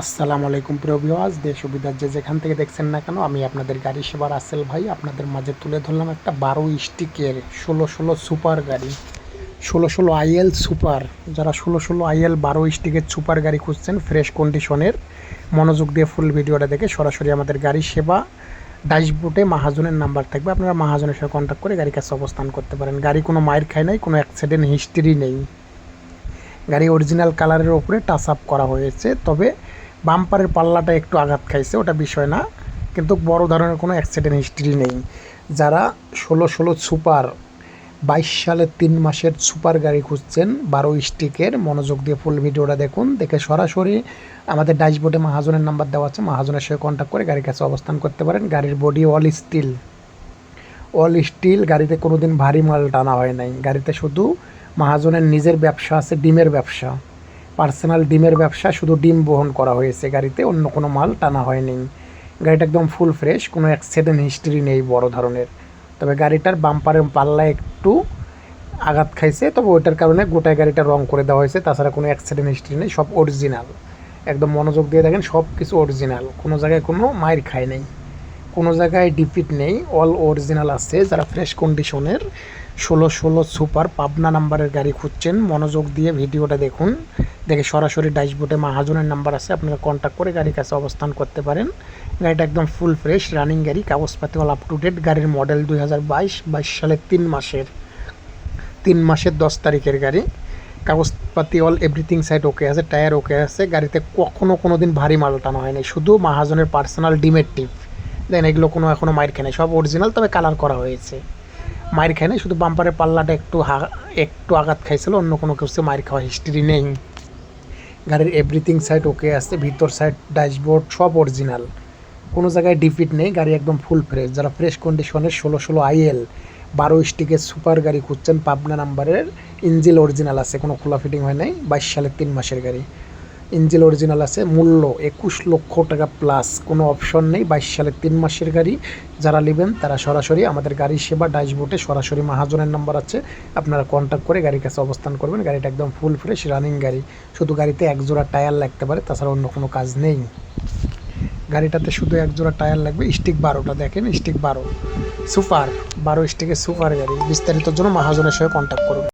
আসসালামু আলাইকুম প্রিয় ভিউয়ার্স, দেশ বিদেশ যে যেখান থেকে দেখছেন না কেন, আমি আপনাদের গাড়ি সেবার আসেল ভাই। আপনাদের মাঝে তুলে ধরলাম একটা বারো স্টিকের ষোলো ষোলো সুপার গাড়ি, ষোলো ষোলো আইএল সুপার। যারা ষোলো ষোলো আইএল বারো স্টিকের সুপার গাড়ি খুঁজছেন, ফ্রেশ কন্ডিশনের, মনোযোগ দিয়ে ফুল ভিডিওটা দেখে সরাসরি আমাদের গাড়ি সেবা ড্যাশবোর্ডে মাহাজনের নাম্বার থাকবে। আপনারা মাহাজনের সাথে কন্ট্যাক্ট করে গাড়ির কাছে অবস্থান করতে পারেন। গাড়ি কোনো মায়ের খায় নাই, কোনো অ্যাক্সিডেন্ট হিস্ট্রি নেই। গাড়ি অরিজিনাল কালারের ওপরে টাচ আপ করা হয়েছে। তবে বাম্পারের পাল্লাটা একটু আঘাত খাইছে, ওটা বিষয় না। কিন্তু বড় ধরনের কোনো অ্যাক্সিডেন্ট হিস্ট্রি নেই। যারা ষোলো ষোলো সুপার বাইশ সালের তিন মাসের সুপার গাড়ি খুঁজছেন, বারো স্টিকের মনোযোগ দিয়ে ফুল ভিডিওটা দেখুন। দেখে সরাসরি আমাদের ড্যাশবোর্ডে মাহাজনের নাম্বার দেওয়া আছে। মাহাজনের সাথে কন্ট্যাক্ট করে গাড়ির কাছে অবস্থান করতে পারেন। গাড়ির body all steel all steel, গাড়িতে কোনো দিন ভারী মাল টানা হয় নাই। গাড়িতে শুধু মাহাজনের নিজের ব্যবসা আছে, ডিমের ব্যবসা। পার্সোনাল ডিমের ব্যবসা, শুধু ডিম বহন করা হয়েছে গাড়িতে, অন্য কোনো মাল টানা হয়নি গাড়িটা একদম ফুল ফ্রেশ কোনো অ্যাক্সিডেন্ট হিস্ট্রি নেই বড় ধরনের। তবে গাড়িটার বাম্পারের পাল্লা একটু আঘাত খাইছে, তবে ওইটার কারণে গোটায় গাড়িটা রং করে দেওয়া হয়েছে। তাছাড়া কোনো অ্যাক্সিডেন্ট হিস্ট্রি নেই, সব অরিজিনাল একদম মনোযোগ দিয়ে দেখেন সব কিছু অরিজিনাল কোনো জায়গায় কোনো মায়ের খায় নেই। কোনো জায়গায় ডিপিট নেই অল অরিজিনাল আছে, যারা ফ্রেশ কন্ডিশনের ষোলো ষোলো সুপার পাবনা নাম্বারের গাড়ি খুঁজছেন, মনোযোগ দিয়ে ভিডিওটা দেখুন। দেখে সরাসরি ড্যাশবোর্ডে মাহাজনের নাম্বার আছে, আপনারা কন্ট্যাক্ট করে গাড়ির কাছে অবস্থান করতে পারেন। গাড়িটা একদম ফুল ফ্রেশ রানিং গাড়ি কাগজপাতি অল আপ টু ডেট গাড়ির মডেল দুই হাজার বাইশ বাইশ সালের তিন মাসের। তিন মাসের দশ তারিখের গাড়ি। কাগজপাতি অল এভরিথিং সাইড ওকে আছে টায়ার ওকে আছে। গাড়িতে কখনো কোনো দিন ভারী মাল টানা হয়নি, শুধু মাহাজনের পার্সোনাল ডিমের টিপ। দেন এগুলো কোনো এখনও মায়ের খায় সব অরিজিনাল তবে কালার করা হয়েছে। মায়ের খায় শুধু বাম্পারের পাল্লাটা একটু হা, একটু আঘাত খাইছিল, অন্য কোনো কিছু মায়ের খাওয়া হিস্ট্রি নেই। গাড়ির এভরিথিং সাইড ওকে আছে, ভিতর সাইড ড্যাশবোর্ড সব অরিজিনাল কোনো জায়গায় ডিফিট নেই, গাড়ি একদম ফুল ফ্রেশ যারা ফ্রেশ কন্ডিশনের ষোলো ষোলো আইএল বারো স্টিকের সুপার গাড়ি খুঁজছেন, পাবনা নাম্বারের ইঞ্জিল অরিজিনাল আছে, কোনো খোলা ফিটিং হয় নাই, বাইশ সালের তিন মাসের গাড়ি। ইঞ্জিল অরিজিনাল আছে, মূল্য একুশ লক্ষ টাকা প্লাস কোনো অপশন নেই। বাইশ সালের তিন মাসের গাড়ি যারা নেবেন, তারা সরাসরি আমাদের গাড়ি সেবা ড্যাশবোর্ডে সরাসরি মাহাজনের নাম্বার আছে। আপনারা কন্ট্যাক্ট করে গাড়ির কাছে অবস্থান করবেন। গাড়িটা একদম ফুল ফ্রেশ রানিং গাড়ি। শুধু গাড়িতে এক জোড়া টায়ার লাগতে পারে, তাছাড়া অন্য কোনো কাজ নেই। গাড়িটাতে শুধু এক জোড়া টায়ার লাগবে স্টিক বারোটা দেখেন স্টিক বারো। সুপার, বারো স্টিকের সুপার গাড়ি। বিস্তারিতর জন্য মাহাজনের সঙ্গে কন্ট্যাক্ট করুন।